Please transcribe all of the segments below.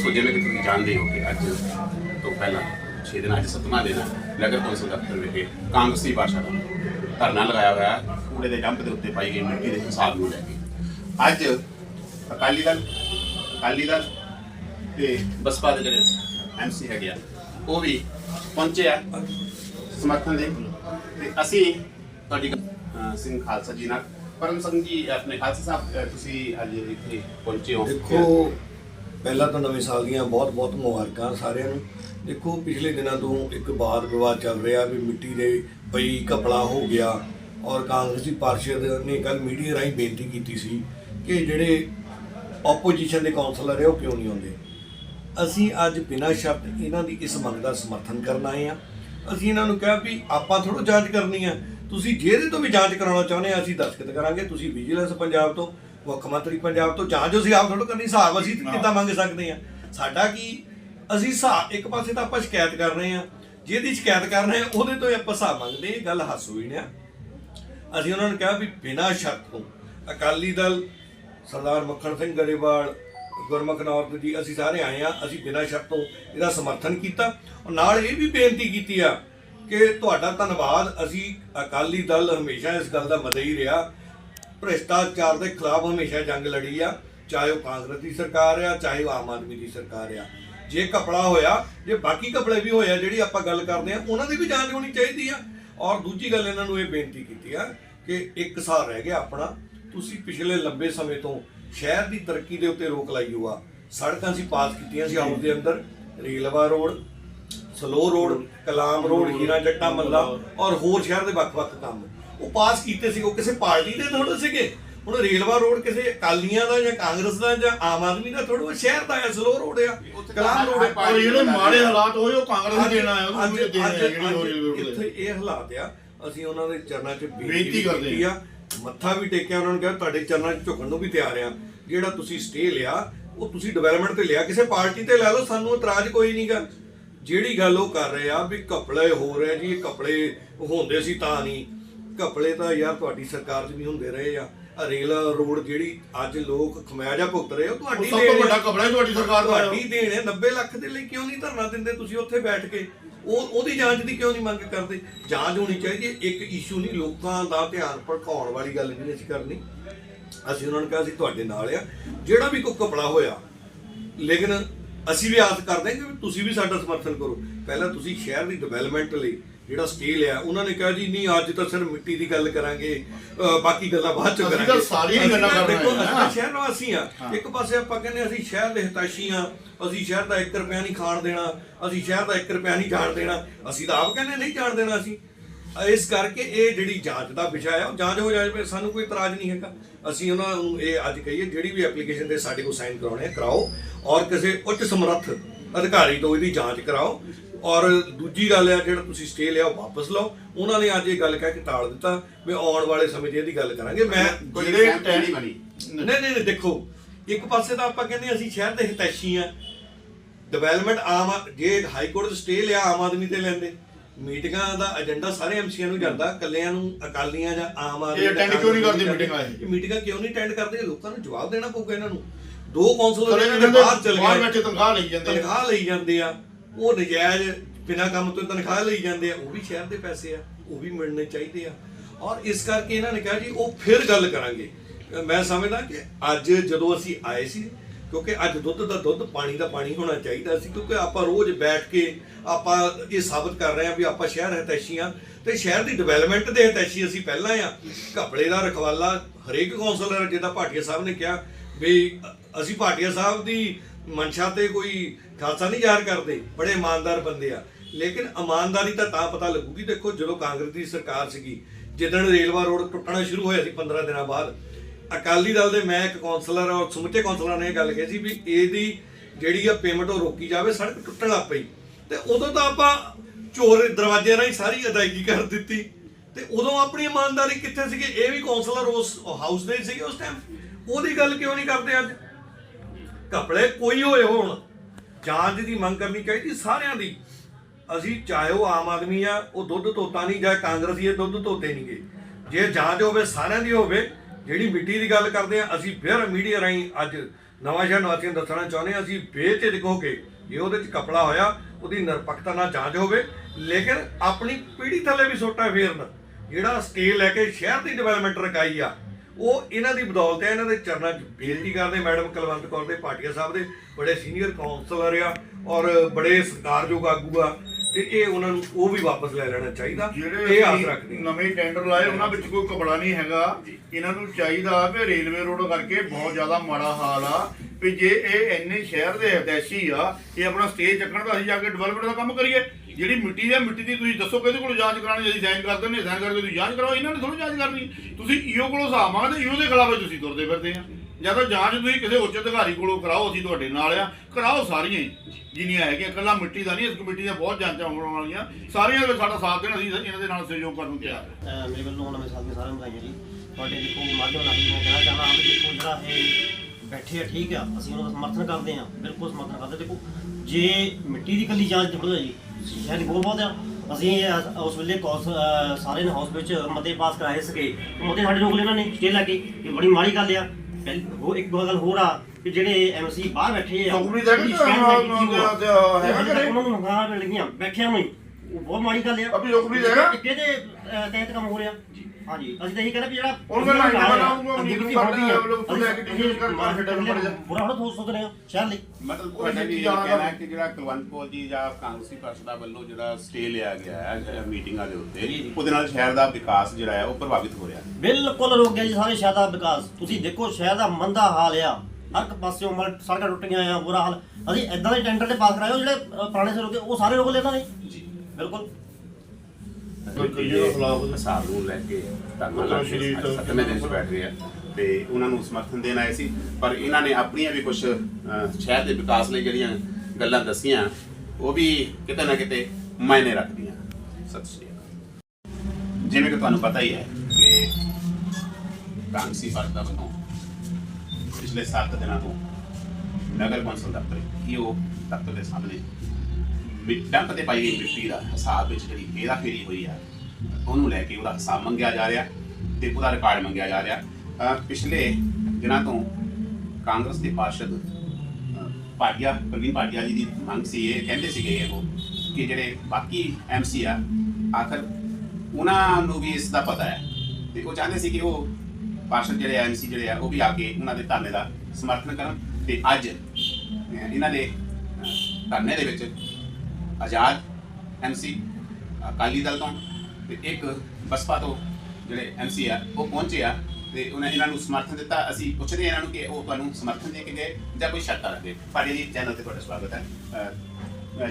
ਦੋਸਤੋ ਜਿਵੇਂ ਕਿ ਤੁਸੀਂ ਜਾਣਦੇ ਹੋ ਕਿ ਅੱਜ ਤੋਂ ਪਹਿਲਾਂ 6 ਦਿਨ ਅੱਜ ਸੱਤਵਾਂ ਦਿਨ ਨਗਰ ਕੌਂਸਲ ਦਫ਼ਤਰ ਵਿਖੇ ਕਾਂਗਰਸੀ ਭਾਸ਼ਾ ਦਾ ਧਰਨਾ ਲਗਾਇਆ ਹੋਇਆ ਹੈ, ਕੂੜੇ ਦੇ ਡੰਪ ਦੇ ਉੱਤੇ ਪਾਈ ਗਈ ਮਿੱਟੀ ਦੇ ਹਿਸਾਬ ਨੂੰ ਲੈ ਕੇ। ਅੱਜ ਅਕਾਲੀ ਦਲ ਅਕਾਲੀ ਦਲ ਤੇ ਬਸਪਾ ਦੇ ਜਿਹੜੇ ਐਮਸੀ ਹੈਗੇ ਆ, ਉਹ ਵੀ ਪਹੁੰਚੇ ਆ ਸਮਰਥਨ ਦੇ ਤੇ ਅਸੀਂ ਤੁਹਾਡੀ ਸਿੰਘ ਖਾਲਸਾ ਜੀ ਨਾਲ, ਪਰਮ ਸਿੰਘ ਜੀ ਆਪਣੇ ਖਾਲਸਾ ਸਾਹਿਬ ਤੁਸੀਂ ਅੱਜ ਇੱਥੇ ਪਹੁੰਚੇ ਹੋ। ਦੇਖੋ ਪਹਿਲਾਂ ਤਾਂ ਨਵੇਂ ਸਾਲ ਦੀਆਂ ਬਹੁਤ-ਬਹੁਤ ਮੁਬਾਰਕਾਂ ਸਾਰਿਆਂ ਨੂੰ। ਦੇਖੋ, ਪਿਛਲੇ ਦਿਨਾਂ ਤੋਂ ਇੱਕ ਬਾਦ ਵਿਵਾਦ ਚੱਲ ਰਿਹਾ ਵੀ ਮਿੱਟੀ ਦੇ ਪਈ ਕਪੜਾ ਹੋ ਗਿਆ ਔਰ ਕਾਂਗਰਸੀ ਪਾਰਸ਼ਦ ਨੇ ਕੱਲ ਮੀਡੀਆ ਰਾਹੀਂ ਬੇਨਤੀ ਕੀਤੀ ਸੀ ਕਿ ਜਿਹੜੇ ਆਪੋਜੀਸ਼ਨ ਦੇ ਕਾਉਂਸਲਰ ਹੈ, ਉਹ ਕਿਉਂ ਨਹੀਂ ਆਉਂਦੇ? ਅਸੀਂ ਅੱਜ ਬਿਨਾਂ ਸ਼ਰਤ ਇਹਨਾਂ ਦੀ ਇਸ ਮੰਗ ਦਾ ਸਮਰਥਨ ਕਰਨ ਆਏ ਆ ਅਸੀਂ ਇਹਨਾਂ ਨੂੰ ਕਿਹਾ ਵੀ ਆਪਾਂ ਥੋੜ੍ਹਾ ਜਾਂਚ ਕਰਨੀ ਆ ਤੁਸੀਂ ਜਿਹਦੇ ਤੋਂ ਵੀ ਜਾਂਚ ਕਰਾਉਣਾ ਚਾਹੁੰਦੇ ਆ ਅਸੀਂ ਦਸਤਖਤ ਕਰਾਂਗੇ। ਤੁਸੀਂ ਵਿਜੀਲੈਂਸ ਪੰਜਾਬ ਤੋਂ ਮੁੱਖ ਮੰਤਰੀ ਪੰਜਾਬ ਤੋਂ ਜਾਂਚ ਅਸੀਂ ਆਪ ਥੋੜ੍ਹਾ ਕਰਨੀ ਹਿਸਾਬ ਅਸੀਂ ਕਿੱਦਾਂ ਮੰਗ ਸਕਦੇ ਆ ਸਾਡਾ ਕੀ? ਅਸੀਂ ਹਿਸਾਬ ਇੱਕ ਪਾਸੇ ਤਾਂ ਆਪਾਂ ਸ਼ਿਕਾਇਤ ਕਰ ਰਹੇ ਆ ਜਿਹਦੀ ਸ਼ਿਕਾਇਤ ਕਰ ਰਹੇ ਆ ਉਹਦੇ ਤੋਂ ਹੀ ਆਪਾਂ ਹਿਸਾਬ ਮੰਗਦੇ ਇਹ ਗੱਲ ਹੱਸ ਹੋਈ ਨੇ। ਅਸੀਂ ਉਹਨਾਂ ਨੂੰ ਕਿਹਾ ਵੀ ਬਿਨਾਂ ਸ਼ਰਤ ਤੋਂ ਅਕਾਲੀ ਦਲ ਸਰਦਾਰ ਮੱਖਣ ਸਿੰਘ ਗਰੇਵਾਲ ਗੁਰਮੁਖ ਨੌਰਤ ਜੀ ਅਸੀਂ ਸਾਰੇ ਆਏ ਆ ਅਸੀਂ ਬਿਨਾਂ ਸ਼ਰਤ ਤੋਂ ਇਹਦਾ ਸਮਰਥਨ ਕੀਤਾ। ਔਰ ਨਾਲ ਇਹ ਵੀ ਬੇਨਤੀ ਕੀਤੀ ਆ ਕਿ ਤੁਹਾਡਾ ਧੰਨਵਾਦ। ਅਸੀਂ ਅਕਾਲੀ ਦਲ ਹਮੇਸ਼ਾ ਇਸ ਗੱਲ ਦਾ ਮਦਈ ਰਿਹਾ। ਭ੍ਰਿਸ਼ਟਾਚਾਰ ਦੇ ਖਿਲਾਫ ਹਮੇਸ਼ਾ ਜੰਗ ਲੜੀ ਆ ਚਾਹੇ ਉਹ ਕਾਂਗਰਸ ਦੀ ਸਰਕਾਰ ਆ ਚਾਹੇ ਉਹ ਆਮ ਆਦਮੀ ਦੀ ਸਰਕਾਰ ਆ। ਜੇ ਕਪੜਾ ਹੋਇਆ ਜੇ ਬਾਕੀ ਕਪੜੇ ਵੀ ਹੋਇਆ ਜਿਹੜੀ ਆਪਾਂ ਗੱਲ ਕਰਦੇ ਆ ਉਹਨਾਂ ਦੀ ਵੀ ਜਾਂਚ ਹੋਣੀ ਚਾਹੀਦੀ ਆ। ਔਰ ਦੂਜੀ ਗੱਲ ਇਹਨਾਂ ਨੂੰ ਇਹ ਬੇਨਤੀ ਕੀਤੀ ਆ ਕਿ ਇੱਕ ਸਾਲ ਰਹਿ ਗਿਆ ਆਪਣਾ ਤੁਸੀਂ ਪਿਛਲੇ ਲੰਬੇ ਸਮੇਂ ਤੋਂ ਸ਼ਹਿਰ ਦੀ ਤਰੱਕੀ ਦੇ ਉੱਤੇ ਰੋਕ ਲਾਈ ਹੋਆ ਸੜਕਾਂ ਸੀ ਪਾਸ ਕੀਤੀਆਂ ਸੀ ਹਾਊਸ ਦੇ ਅੰਦਰ ਰੇਲਵਾ ਰੋਡ ਸਲੋ ਰੋਡ ਕਲਾਮ ਰੋਡ ਹੀਰਾ ਜੱਟਾ ਮੱਲਾ। ਔਰ ਹੋਰ ਸ਼ਹਿਰ ਦੇ ਵੱਖ-ਵੱਖ ਕੰਮ। ਉਹ ਪਾਸ ਕੀਤੇ ਸੀ ਉਹ ਕਿਸੇ ਪਾਰਟੀ ਦੇ ਥੋੜੇ ਸੀਗੇ। ਹੁਣ ਰੇਲਵਾ ਰੋਡ ਕਿਸੇ ਅਕਾਲੀਆਂ ਦਾ ਜਾਂ ਕਾਂਗਰਸ ਦਾ ਜਾਂ ਆਮ ਆਦਮੀ ਦਾ ਥੋੜਾ ਸ਼ਹਿਰ ਦਾ ਹੈ ਸਲੋ ਰੋਡ ਆ ਕਲਾਮ ਰੋਡ ਆ। ਔਰ ਜਿਹੜੇ ਮਾੜੇ ਹਾਲਾਤ ਹੋਏ ਉਹ ਕਾਂਗਰਸ ਨੇ ਦੇਣਾ ਹੈ ਉਹਨੂੰ ਅੱਜ- ਵੀ ਦੇਣਾ ਜਿਹੜੀ ਹੋ ਰਹੀ ਅੱਜ ਇੱਥੇ ਇਹ ਹਾਲਾਤ ਆ ਅਸੀਂ ਉਹਨਾਂ ਦੇ ਚਰਨਾਂ 'ਚ ਬੇਨਤੀ ਕਰਦੇ ਆ ਮੱਥਾ ਵੀ ਟੇਕਿਆ ਉਹਨਾਂ ਨੂੰ ਕਿਹਾ ਤੁਹਾਡੇ ਚਰਨਾਂ 'ਚ ਝੁਕਣ ਨੂੰ ਵੀ ਤਿਆਰ ਆ। ਜਿਹੜਾ ਤੁਸੀਂ ਸਟੇ ਲਿਆ ਉਹ ਤੁਸੀਂ ਡਿਵੈਲਪਮੈਂਟ ਤੇ ਲਿਆ ਕਿਸੇ ਪਾਰਟੀ ਤੇ ਲੈ ਲਓ ਸਾਨੂੰ ਇਤਰਾਜ਼ ਕੋਈ ਨਹੀਂਗਾ ਜਿਹੜੀ ਗੱਲ ਉਹ ਕਰ ਰਹੇ ਆ ਵੀ ਕਪੜੇ ਹੋ ਰਹੇ ਜੀ ਇਹ ਕਪੜੇ ਹੁੰਦੇ ਸੀ ਤਾਂ ਨਹੀਂ। ਕਪੜੇ ਤਾਂ ਯਾਰ ਤੁਹਾਡੀ ਸਰਕਾਰ 'ਚ ਵੀ ਹੁੰਦੇ ਰਹੇ ਆ। ਆਹ ਰੇਲ ਰੋਡ ਜਿਹੜੀ ਅੱਜ ਲੋਕ ਖਮਿਆਜਾ ਭੁਗਤ ਰਹੇ ਆ, ਉਹ ਤੁਹਾਡੀ ਸਭ ਤੋਂ ਦੇਣ। ਵੱਡਾ ਕਪੜਾ ਹੀ ਤੁਹਾਡੀ ਸਰਕਾਰ ਦਾ ਹੈ। ਤੁਹਾਡੀ ਦੇਣ ਹੈ 90 ਲੱਖ ਦੇ ਲਈ ਕਿਉਂ ਨਹੀਂ ਧਰਨਾ ਦਿੰਦੇ ਤੁਸੀਂ ਉੱਥੇ ਬੈਠ ਕੇ? ਉਹ ਉਹਦੀ ਜਾਂਚ ਦੀ ਕਿਉਂ ਨਹੀਂ ਮੰਗ ਕਰਦੇ? ਜਾਂਚ ਹੋਣੀ ਚਾਹੀਦੀ ਹੈ ਇੱਕ ਇਸ਼ੂ ਨਹੀਂ ਲੋਕਾਂ ਦਾ ਧਿਆਨ ਭੜਕਾਉਣ ਵਾਲੀ ਗੱਲ ਨਹੀਂ ਅਸੀਂ ਕਰਨੀ। ਅਸੀਂ ਉਹਨਾਂ ਨੂੰ ਕਿਹਾ ਅਸੀਂ ਤੁਹਾਡੇ ਨਾਲ ਆ। ਜਿਹੜਾ ਵੀ ਕੋਈ ਕਪੜਾ ਹੋਇਆ ਲੇਕਿਨ ਅਸੀਂ ਵੀ ਆਸ ਕਰਦੇ ਹਾਂ ਕਿ ਤੁਸੀਂ ਵੀ ਸਾਡਾ ਸਮਰਥਨ ਕਰੋ। ਪਹਿਲਾਂ ਤੁਸੀਂ ਸ਼ਹਿਰ ਦੀ ਡਿਵੈਲਪਮੈਂਟ ਲਈ ਜਿਹੜਾ ਸਟੇ ਲਿਆ ਉਹਨਾਂ ਨੇ ਕਿਹਾ ਜੀ ਨਹੀਂ ਅੱਜ ਤਾਂ ਸਿਰ ਮਿੱਟੀ ਦੀ ਗੱਲ ਕਰਾਂਗੇ ਬਾਕੀ ਗੱਲਾਂ ਬਾਅਦ ਚ ਅਸੀਂ ਤਾਂ ਕਰਾਂਗੇ। ਸਾਰੀਆਂ ਹੀ ਗੱਲਾਂ ਅਸੀਂ ਤਾਂ ਕਰ ਰਹੇ ਦੇਖੋ, ਹਾਂ। ਅਸੀਂ ਤਾਂ ਸ਼ਹਿਰ ਨਿਵਾਸੀ ਆ। ਇੱਕ ਪਾਸੇ ਆਪਾਂ ਕਹਿੰਦੇ ਅਸੀਂ ਸ਼ਹਿਰ ਦੇ ਹਿਤੈਸ਼ੀ ਆ ਅਸੀਂ ਸ਼ਹਿਰ ਦਾ 1 ਰੁਪਿਆ ਨਹੀਂ ਖਾਣ ਦੇਣਾ ਅਸੀਂ ਸ਼ਹਿਰ ਦਾ 1 ਰੁਪਿਆ ਨਹੀਂ ਜਾਣ ਦੇਣਾ ਅਸੀਂ ਤਾਂ ਆਪ ਕਹਿੰਦੇ ਨਹੀਂ ਜਾਣ ਦੇਣਾ ਅਸੀਂ। ਇਸ ਕਰਕੇ ਇਹ ਜਿਹੜੀ ਜਾਂਚ ਦਾ ਵਿਸ਼ਾ ਹੈ ਉਹ ਜਾਂਚ ਹੋ ਜਾਏ ਫਿਰ ਸਾਨੂੰ ਕੋਈ ਇਤਰਾਜ਼ ਨਹੀਂ ਹੈਗਾ। ਅਸੀਂ ਉਹਨਾਂ ਨੂੰ ਇਹ ਅੱਜ ਕਹੀਏ ਜਿਹੜੀ ਵੀ ਐਪਲੀਕੇਸ਼ਨ ਦੇ ਸਾਡੇ ਕੋਲ ਸਾਈਨ ਕਰਾਉਣੇ ਆ ਕਰਾਓ। ਔਰ ਕਿਸੇ ਉੱਚ ਸਮਰੱਥ ਅਧਿਕਾਰੀ ਤੋਂ ਇਹਦੀ ਜਾਂਚ ਕਰਾਓ। ਔਰ ਦੂਜੀ ਗੱਲ ਹੈ ਜਿਹੜਾ ਤੁਸੀਂ ਸਟੇ ਲਿਆ ਉਹ ਵਾਪਸ ਲਓ। ਉਹਨਾਂ ਨੇ ਅੱਜ ਇਹ ਗੱਲ ਕਹਿ ਕੇ ਟਾਲ ਦਿੱਤਾ ਵੀ ਆਉਣ ਵਾਲੇ ਸਮੇਂ 'ਚ ਇਹਦੀ ਗੱਲ ਕਰਾਂਗੇ। ਮੈਂ ਜਿਹੜੇ ਨਹੀਂ ਬਣੀ। ਨਹੀਂ ਨਹੀਂ ਦੇਖੋ ਇੱਕ ਪਾਸੇ ਤਾਂ ਆਪਾਂ ਕਹਿੰਦੇ ਅਸੀਂ ਸ਼ਹਿਰ ਦੇ ਹਿਤੈਸ਼ੀ ਆ। ਡਿਵੈਲਪਮੈਂਟ ਆਮ ਜੇ ਹਾਈ ਕੋਰਟ ਸਟੇ ਲਿਆ ਆਮ ਆਦਮੀ ਤੇ ਲੈਂਦੇ। ਮੀਟਿੰਗਾਂ ਦਾ ਏਜੰਡਾ ਸਾਰੇ ਐਮਸੀਆਂ ਨੂੰ ਜਾਂਦਾ ਕੱਲਿਆਂ ਨੂੰ ਅਕਾਲੀਆਂ ਜਾਂ ਆਮ ਆਦਮੀ ਇਹ attend ਕਿਉਂ ਨਹੀਂ ਕਰਦੀ ਮੀਟਿੰਗਾਂ? ਇਹ? ਮੀਟਿੰਗਾਂ ਕਿਉਂ ਨਹੀਂ ਅਟੈਂਡ ਕਰਦੇ? ਲੋਕਾਂ ਨੂੰ ਜਵਾਬ ਦੇਣਾ ਪਊਗਾ ਇਹਨਾਂ ਨੂੰ। ਦੋ ਕੌਂਸਲਰ ਜਿਹੜੇ ਦੇ ਬਾਹਰ ਚਲੇ ਗਏ ਬੈਠੇ ਤਨਖਾਹ ਲਈ ਜਾਂਦੇ। ਤਨਖਾਹ ਲਈ ਜਾਂਦੇ ਆ। ਉਹ ਨਜਾਇਜ਼ ਬਿਨਾਂ ਕੰਮ ਤੋਂ ਤਨਖਾਹ ਲਈ ਜਾਂਦੇ ਆ। ਉਹ ਵੀ ਸ਼ਹਿਰ ਦੇ ਪੈਸੇ ਆ ਉਹ ਵੀ ਮਿਲਣੇ ਚਾਹੀਦੇ ਆ। ਔਰ ਇਸ ਕਰਕੇ ਇਹਨਾਂ ਨੇ ਕਿਹਾ ਜੀ ਉਹ ਫਿਰ ਗੱਲ ਕਰਾਂਗੇ। ਮੈਂ ਸਮਝਦਾ ਕਿ ਅੱਜ ਜਦੋਂ ਅਸੀਂ ਆਏ ਸੀ ਕਿਉਂਕਿ ਅੱਜ ਦੁੱਧ ਦਾ ਦੁੱਧ ਪਾਣੀ ਦਾ ਪਾਣੀ ਹੋਣਾ ਚਾਹੀਦਾ ਸੀ ਕਿਉਂਕਿ ਆਪਾਂ ਰੋਜ਼ ਬੈਠ ਕੇ ਆਪਾਂ ਇਹ ਸਾਬਤ ਕਰ ਰਹੇ ਹਾਂ ਵੀ ਆਪਾਂ ਸ਼ਹਿਰ ਹਿਤੈਸ਼ੀ ਹਾਂ ਤੇ ਸ਼ਹਿਰ ਦੀ ਡਿਵੈਲਪਮੈਂਟ ਦੇ ਹਿਤੈਸ਼ੀ ਅਸੀਂ ਪਹਿਲਾਂ ਆ। ਘਪਲੇ ਦਾ ਰਖਵਾਲਾ ਹਰੇਕ ਕੌਂਸਲਰ ਜਿਹਦਾ ਭਾਟੀਆ ਸਾਹਿਬ ਨੇ ਕਿਹਾ ਵੀ ਅਸੀਂ ਭਾਟੀਆ ਸਾਹਿਬ ਦੀ ਮਨਸ਼ਾ ਤੇ ਕੋਈ ਖਾਲਸਾ ਨਹੀਂ ਜ਼ਾਹਰ ਕਰਦੇ, ਬੜੇ ਇਮਾਨਦਾਰ ਬੰਦੇ ਆ। ਲੇਕਿਨ ਇਮਾਨਦਾਰੀ ਤਾਂ ਤਾਂ ਪਤਾ ਲੱਗੂਗੀ, ਦੇਖੋ ਜਦੋਂ ਕਾਂਗਰਸ ਦੀ ਸਰਕਾਰ ਸੀਗੀ, ਜਿੱਦਣ ਰੇਲਵਾ ਰੋਡ ਟੁੱਟਣਾ ਸ਼ੁਰੂ ਹੋਇਆ ਸੀ 15 ਦਿਨਾਂ ਬਾਅਦ, ਅਕਾਲੀ ਦਲ ਦੇ ਮੈਂ ਇੱਕ ਕਾਉਂਸਲਰ ਔਰ ਸਮੁੱਚੇ ਕਾਉਂਸਲਰਾਂ ਨੇ ਇਹ ਗੱਲ ਕਹੀ ਸੀ ਵੀ ਇਹਦੀ ਜਿਹੜੀ ਆ ਪੇਮੈਂਟ ਉਹ ਰੋਕੀ ਜਾਵੇ, ਸੜਕ ਟੁੱਟਣ ਲੱਗ ਪਈ। ਤੇ ਉਦੋਂ ਤਾਂ ਆਪਾਂ ਚੋਰ ਦਰਵਾਜ਼ੇ ਰਾਹੀਂ ਸਾਰੀ ਅਦਾਇਗੀ ਕਰ ਦਿੱਤੀ। ਤੇ ਉਦੋਂ ਆਪਣੀ ਇਮਾਨਦਾਰੀ ਕਿੱਥੇ ਸੀਗੀ? ਇਹ ਵੀ ਕਾਉਂਸਲਰ ਉਸ ਹਾਊਸ ਦੇ ਹੀ ਸੀਗੇ ਉਸ ਟਾਈਮ ਉਹਦੀ ਗੱਲ ਕਿਉਂ ਨਹੀਂ ਕਰਦੇ ਅੱਜ? ਘਪਲੇ ਕੋਈ ਹੋਏ ਹੋਣ ਜਾਂਚ ਦੀ ਮੰਗ ਕਰਨੀ ਚਾਹੀਦੀ ਸਾਰਿਆਂ ਦੀ। ਅਸੀਂ ਚਾਹੇ ਉਹ ਆਮ ਆਦਮੀ ਆ, ਉਹ ਦੁੱਧ ਧੋਤਾ ਨਹੀਂ ਜਾਂ ਕਾਂਗਰਸੀ ਇਹ ਦੁੱਧ ਧੋਤੇ ਨਹੀਂਗੇ ਜੇ ਜਾਂਚ ਹੋਵੇ, ਸਾਰਿਆਂ ਦੀ ਹੋਵੇ, ਜਿਹੜੀ ਮਿੱਟੀ ਦੀ ਗੱਲ ਕਰਦੇ ਆ, ਅਸੀਂ ਫਿਰ ਮੀਡੀਆ ਰਾਹੀਂ ਅੱਜ ਨਵਾਂ ਸ਼ਹਿਰ ਨਿਵਾਸੀਆਂ ਨੂੰ ਦੱਸਣਾ ਚਾਹੁੰਦੇ ਹਾਂ ਅਸੀਂ ਬੇਝਿਜਕ ਹੋ ਕੇ ਜੇ ਉਹਦੇ 'ਚ ਕਪੜਾ ਹੋਇਆ, ਉਹਦੀ ਨਿਰਪੱਖਤਾ ਨਾਲ ਜਾਂਚ ਹੋਵੇ, ਲੇਕਿਨ ਆਪਣੀ ਪੀੜ੍ਹੀ ਥੱਲੇ ਵੀ ਸੋਟਾ ਫੇਰਨ। ਜਿਹੜਾ ਸਕੇਲ ਲੈ ਕੇ ਸ਼ਹਿਰ ਦੀ ਡਿਵੈਲਪਮੈਂਟ ਰਕਾਈ ਆ ਉਹ ਇਹਨਾਂ ਦੀ ਬਦੌਲਤ ਹੈ ਇਹਨਾਂ ਦੇ ਚਰਨਾਂ 'ਚ ਬੇਨਤੀ ਕਰਦੇ ਮੈਡਮ ਕੁਲਵੰਤ ਕੌਰ ਦੇ ਭਾਟੀਆ ਸਾਹਿਬ ਦੇ ਬੜੇ ਸੀਨੀਅਰ ਕਾਉਂਸਲਰ ਆ ਔਰ ਬੜੇ ਸਤਿਕਾਰਯੋਗ ਆਗੂ ਆ ਤੇ ਇਹ ਉਹਨਾਂ ਨੂੰ ਉਹ ਵੀ ਵਾਪਸ ਲੈ ਲੈਣਾ ਚਾਹੀਦਾ ਇਹ ਆਸ ਰੱਖਦੇ ਹਾਂ। ਨਵੇਂ ਟੈਂਡਰ ਲਾਏ ਉਹਨਾਂ ਵਿੱਚ ਕੋਈ ਕਪੜਾ ਨਹੀਂ ਹੈਗਾ। ਇਹਨਾਂ ਨੂੰ ਚਾਹੀਦਾ ਵੀ ਰੇਲਵੇ ਰੋਡ ਕਰਕੇ ਬਹੁਤ ਜ਼ਿਆਦਾ ਮਾੜਾ ਹਾਲ ਆ ਵੀ ਜੇ ਇਹ ਇੰਨੇ ਸ਼ਹਿਰ ਦੇ ਹਿਤੈਸ਼ੀ ਆ ਇਹ ਆਪਣਾ ਸਟੇਜ ਚੱਕਣ ਦਾ ਅਸੀਂ ਜਾ ਕੇ ਡਿਵੈਲਪਮੈਂਟ ਦਾ ਕੰਮ ਕਰੀਏ। ਜਿਹੜੀ ਮਿੱਟੀ ਹੈ, ਮਿੱਟੀ ਦੀ ਤੁਸੀਂ ਦੱਸੋ ਕਿਹਦੇ ਕੋਲ ਜਾਂਚ ਕਰਾਣੀ ਅਸੀਂ ਸਾਈਨ ਕਰ ਦਿੰਦੇ ਸਾਈਨ ਕਰਕੇ ਤੁਸੀਂ ਜਾਂਚ ਕਰਾਓ, ਇਹਨਾਂ ਨੇ ਥੋੜੀ ਜਾਂਚ ਕਰਨੀ। ਤੁਸੀਂ ਈਓ ਕੋਲੋਂ ਹਿਸਾਬ ਮੰਗਦੇ, ਈਓ ਦੇ ਖਿਲਾਫ ਤੁਸੀਂ ਤੁਰਦੇ ਫਿਰਦੇ ਆ। ਜਦੋਂ ਜਾਂਚ ਤੁਸੀਂ ਕਿਸੇ ਉੱਚ ਅਧਿਕਾਰੀ ਕੋਲੋਂ ਕਰਾਓ, ਅਸੀਂ ਤੁਹਾਡੇ ਨਾਲ ਆ। ਕਰਾਓ ਸਾਰੀਆਂ ਜਿੰਨੀਆਂ ਹੈਗੀਆਂ। ਇਕੱਲਾ ਮਿੱਟੀ ਦਾ ਨਹੀਂ, ਇਸ ਕਮੇਟੀ ਦੀਆਂ ਬਹੁਤ ਜਾਂਚਾਂ ਹੋਣ ਵਾਲੀਆਂ। ਸਾਰੀਆਂ ਦੇ ਸਾਡਾ ਸਾਥ ਦੇਣ, ਅਸੀਂ ਇਹਨਾਂ ਦੇ ਨਾਲ ਸਹਿਯੋਗ ਕਰਨ ਨੂੰ ਤਿਆਰ ਹਾਂ ਮੇਰੇ ਵੱਲੋਂ ਨਵੇਂ ਸਾਲ ਸਾਰਿਆਂ ਨੂੰ ਵਧਾਈਆਂ ਜੀ। ਤੁਹਾਡੇ ਦੇਖੋ ਮਾਧਿਅਮ ਨਾਲ ਮੈਂ ਕਹਿਣਾ ਚਾਹੁੰਦਾ ਹਾਂ ਵੀ ਦੇਖੋ ਜਿਹੜਾ ਇਹ ਬੈਠੇ ਆ, ਠੀਕ ਆ, ਅਸੀਂ ਉਹਨਾਂ ਦਾ ਸਮਰਥਨ ਕਰਦੇ ਆ ਬਿਲਕੁਲ ਸਮਰਥਨ ਕਰਦੇ ਦੇਖੋ, ਜੇ ਮਿੱਟੀ ਦੀ ਕੱਲੀ ਜਾਂਚ ਥੋੜਾ ਜੀ ਦੀ ਬਹੁਤ ਬਹੁਤ ਆ। ਅਸੀਂ ਉਸ ਵੇਲੇ ਕੌਂਸ ਸਾਰੇ ਨੇ ਹਾਊਸ ਵਿੱਚ ਮਤੇ ਪਾਸ ਕਰਾਏ ਸਕੇ ਉਹ ਮਤੇ ਸਾਡੇ ਰੋਕ ਲਏ ਉਹਨਾਂ ਨੇ ਸਟੇ ਲਾ ਕੇ। ਇਹ ਬੜੀ ਮਾੜੀ ਗੱਲ ਆ। ਪਹਿਲ- ਉਹ ਇੱਕ ਗੱਲ ਹੋਰ ਆ ਕਿ ਜਿਹੜੇ ਐਮਸੀ ਬਾਹਰ ਬੈਠੇ ਆ ਨੌਕਰੀ ਦਾ ਉਹਦੀ ਕਿ ਸ਼ਿਕਾਇਤ ਹਾਂ, ਨਹੀਂ ਕੀਤੀ ਹਾਂ, ਤੇ ਹਾਂ, ਉਹ। ਹੈਗਾ ਉਹਨਾਂ ਨੂੰ ਹਾਂ ਲੱਗੀਆਂ ਬੈਠਿਆਂ ਨੂੰ ਹੀ। ਉਹ ਬਹੁਤ ਮਾੜੀ ਗੱਲ ਆ। ਅਭੀ ਨੌਕਰੀ ਦੇਗਾ? ਇੱਕ ਇਹਦੇ ਅਹ, ਤਹਿਤ ਕੰਮ ਹੋ ਰਿਹਾ? ਹਾਂਜੀ ਅਸੀਂ ਤਾਂ ਇਹੀ ਕਹਿੰਦੇ ਵੀ ਜਿਹੜਾ ਹੁਣ ਮੈਂ ਲਾਈਨ ਅੱਗੇ ਨੀਂਦ ਵੀ ਨੂੰ ਆ। ਲੈ ਕੇ ਟਿਊਸ਼ਨ ਕਰ, ਮਾਰ ਕੇ ਡਰ ਪੜ ਜਾ। ਬੁਰਾ ਹਾਲ ਹੋ ਸਕਦੇ ਆ ਸ਼ਹਿਰ ਲਈ। ਮਤਲਬ ਉਹ ਤੁਹਾਡਾ ਵੀ ਕਹਿਣਾ ਦਾ- ਹੈ ਕਿ ਜਿਹੜਾ ਕੁਲਵੰਤ ਕੌਰ ਜੀ ਜਾਂ ਕਾਂਗਰਸੀ ਪਰਿਸ਼ਦ ਵੱਲੋਂ ਜਿਹੜਾ ਸਟੇ ਲਿਆ ਗਿਆ ਹੈ ਮੀਟਿੰਗਾਂ ਦੇ ਉੱਤੇ। ਉਹਦੇ ਨਾਲ ਸ਼ਹਿਰ ਦਾ ਵਿਕਾਸ ਜਿਹੜਾ ਹੈ ਉਹ ਪ੍ਰਭਾਵਿਤ ਹੋ ਰਿਹਾ। ਹੈ ਬਿਲਕੁਲ ਰੁਕ ਗਿਆ ਜੀ ਸਾਰੇ ਸ਼ਹਿਰ ਦਾ ਵਿਕਾਸ। ਤੁਸੀਂ ਦੇਖੋ ਸ਼ਹਿਰ ਦਾ ਮੰਦਾ ਹਾਲ ਆ। ਹਰ ਇੱਕ ਪਾਸਿਓਂ ਮਲ ਸੜਕਾਂ ਟੁੱਟੀਆਂ ਆ ਬੁਰਾ ਹਾਲ। ਅਸੀਂ ਇਦਾਂ ਦੇ ਟੈਂਡਰ ਤੇ ਪਾਸ ਕਰਾਏ ਉਹ ਜਿਹੜੇ ਪੁਰਾਣੇ ਸੇ ਰੋਕੇ ਉਹ ਸਾਰੇ ਰੋਕ ਇਹਨਾਂ ਨੇ ਜੀ। ਬਿਲਕੁਲ। ਖਿਲਾਫ ਹਿਸਾਬ ਨੂੰ ਲੈ ਕੇ ਧਰਨਾ ਲਾ ਕੇ ਸ਼੍ਰੀ ਅੱਜ ਸੱਤਵੇਂ ਦਿਨ 'ਚ ਬੈਠ ਰਹੇ ਆ ਤੇ ਉਹਨਾਂ ਨੂੰ ਸਮਰਥਨ ਦੇਣ ਆਏ ਸੀ ਪਰ ਇਹਨਾਂ ਨੇ ਆਪਣੀਆਂ ਵੀ ਕੁਝ ਸ਼ਹਿਰ ਦੇ ਵਿਕਾਸ ਲਈ ਜਿਹੜੀਆਂ ਗੱਲਾਂ ਦੱਸੀਆਂ ਉਹ ਵੀ ਕਿਤੇ ਨਾ ਕਿਤੇ ਮਾਇਨੇ ਰੱਖਦੀਆਂ ਸਤਿ ਸ਼੍ਰੀ ਅਕਾਲ ਜਿਵੇਂ ਕਿ ਤੁਹਾਨੂੰ ਪਤਾ ਹੀ ਹੈ ਕਿ ਕਾਂਗਸੀ ਪਾਰਟੀ ਵੱਲੋਂ ਪਿਛਲੇ 7 ਦਿਨਾਂ ਤੋਂ ਨਗਰ ਕੌਂਸਲ ਦਫ਼ਤਰ ਈਓ ਦਫ਼ਤਰ ਦੇ ਸਾਹਮਣੇ ਮਿ- ਡੰਪ ਤੇ ਪਾਈ ਗਈ ਮਿੱਟੀ ਦਾ ਹਿਸਾਬ ਵਿੱਚ ਜਿਹੜੀ ਹੇਰਾ ਫੇਰੀ ਹੋਈ ਆ, ਉਹਨੂੰ ਲੈ ਕੇ ਉਹਦਾ ਹਿਸਾਬ ਮੰਗਿਆ ਜਾ ਰਿਹਾ ਤੇ ਉਹਦਾ ਰਿਕਾਰਡ ਮੰਗਿਆ ਜਾ ਰਿਹਾ। ਪਿਛਲੇ ਦਿਨਾਂ ਤੋਂ ਕਾਂਗਰਸ ਦੇ ਪਾਰਸ਼ਦ ਅਹ ਭਾਟੀਆ ਪ੍ਰਵੀਨ ਭਾਟੀਆ ਜੀ ਦੀ ਮੰਗ ਸੀ ਇਹ, ਕਹਿੰਦੇ ਸੀਗੇ ਉਹ ਕਿ ਜਿਹੜੇ ਬਾਕੀ ਐਮਸੀ ਆ, ਆਖਰ ਉਹਨਾਂ ਨੂੰ ਵੀ ਇਸ ਦਾ ਪਤਾ ਹੈ। ਤੇ ਉਹ ਚਾਹੁੰਦੇ ਸੀ ਕਿ ਉਹ ਪਾਰਸ਼ਦ ਜਿਹੜੇ ਐਮਸੀ ਜਿਹੜੇ ਆ, ਉਹ ਵੀ ਆ ਕੇ ਉਹਨਾਂ ਦੇ ਧਰਨੇ ਦਾ ਸਮਰਥਨ ਕਰਨ ਤੇ ਅੱਜ ਇਹਨਾਂ ਦੇ ਧਰਨੇ ਦੇ ਵਿੱਚ ਆਜ਼ਾਦ ਐਮਸੀ ਅਕਾਲੀ ਦਲ ਤੋਂ ਤੇ ਇੱਕ ਬਸਪਾ ਤੋਂ ਜਿਹੜੇ ਐਮਸੀ ਆ ਉਹ ਪਹੁੰਚੇ ਆ ਤੇ ਉਹਨਾਂ ਇਹਨਾਂ ਨੂੰ ਸਮਰਥਨ ਦਿੱਤਾ। ਅਸੀਂ ਪੁੱਛਦੇ ਹਾਂ ਇਹਨਾਂ ਨੂੰ ਕਿ ਉਹ ਤੁਹਾਨੂੰ ਸਮਰਥਨ ਦੇ ਕੇ ਗਏ ਜਾਂ ਕੋਈ ਸ਼ਰਤਾਂ ਰੱਖਦੇ। ਭਾਜੀ ਜੀ ਚੈਨਲ ਤੇ ਤੁਹਾਡਾ ਸਵਾਗਤ ਹੈ।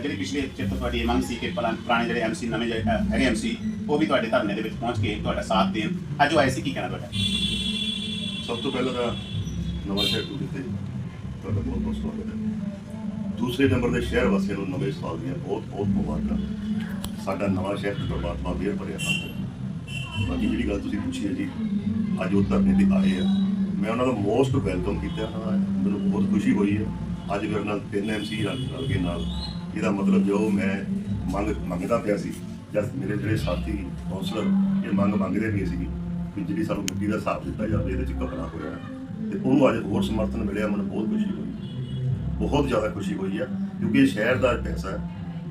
ਜਿਹੜੀ ਪਿਛਲੇ ਚਿੱਤ ਤੁਹਾਡੀ ਇਹ ਮੰਗ ਸੀ ਕਿ ਪੁਰਾ- ਪੁਰਾਣੇ ਜਿਹੜੇ ਐਮਸੀ ਨਵੇਂ ਜਿਹੜੇ, ਅਹ, ਹੈਗੇ ਐਮਸੀ ਉਹ ਵੀ ਤੁਹਾਡੇ ਧਰਨੇ ਦੇ ਵਿੱਚ ਪਹੁੰਚ ਕੇ ਤੁਹਾਡਾ ਸਾਥ ਦੇਣ। ਅੱਜ ਉਹ ਆਏ ਸੀ ਕੀ ਕਹਿਣਾ ਤੁਹਾਡਾ? ਸਭ ਤੋਂ ਪਹਿਲਾਂ ਤਾਂ ਨਵਾਂ ਸ਼ਹਿਰ ਟੂਰ ਤੇ ਤੁਹਾਡਾ ਬਹੁਤ ਬਹੁਤ ਸਵਾਗਤ ਹੈ। ਦੂਸਰੇ ਨੰਬਰ ਦੇ ਸ਼ਹਿਰ ਵਾਸੀਆਂ ਨੂੰ ਨਵੇਂ ਸਾਲ ਦੀਆਂ ਬਹੁਤ ਬਹੁਤ ਮੁਬਾਰਕਾਂ। ਸਾਡਾ ਨਵਾਂ ਸ਼ਹਿਰ ਤੇ ਪਰਮਾਤਮਾ ਮਿਹਰ ਭਰਿਆ ਹੱਥ ਬਾਕੀ ਜਿਹੜੀ ਗੱਲ ਤੁਸੀਂ ਪੁੱਛੀ ਹੈ ਜੀ, ਅੱਜ ਉਹ ਧਰਨੇ ਤੇ ਆਏ ਆ। ਮੈਂ ਉਹਨਾਂ ਦਾ ਮੋਸਟ ਵੈਲਕਮ ਕੀਤਾ ਹਾਂ। ਮੈਨੂੰ ਬਹੁਤ ਖੁਸ਼ੀ ਹੋਈ ਹੈ। ਅੱਜ ਮੇਰੇ ਨਾਲ ਤਿੰਨ ਐਮਸੀ ਰਲ ਰਲ ਕੇ ਨਾਲ। ਇਹਦਾ ਮਤਲਬ ਜੋ ਮੈਂ ਮੰਗ, ਮੰਗਦਾ ਪਿਆ ਸੀ ਜਦ ਮੇਰੇ ਜਿਹੜੇ ਸਾਥੀ ਕੌਂਸਲਰ ਇਹ ਮੰਗ ਮੰਗਦੇ ਪਏ ਸੀ ਕਿ ਜਿਹੜੀ ਸਾਨੂੰ ਮਿੱਟੀ ਦਾ ਸਾਥ ਦਿੱਤਾ ਜਾਵੇ, ਇਹਦੇ ਚ ਘਬਰਾ ਹੋਇਆ। ਤੇ ਉਹਨੂੰ ਅੱਜ ਹੋਰ ਸਮਰਥਨ ਮਿਲਿਆ, ਮੈਨੂੰ ਬਹੁਤ ਖੁਸ਼ੀ ਹੋਈ। ਬਹੁਤ ਜ਼ਿਆਦਾ ਖੁਸ਼ੀ ਹੋਈ ਹੈ ਕਿਉਂਕਿ ਇਹ ਸ਼ਹਿਰ ਦਾ ਪੈਸਾ ਹੈ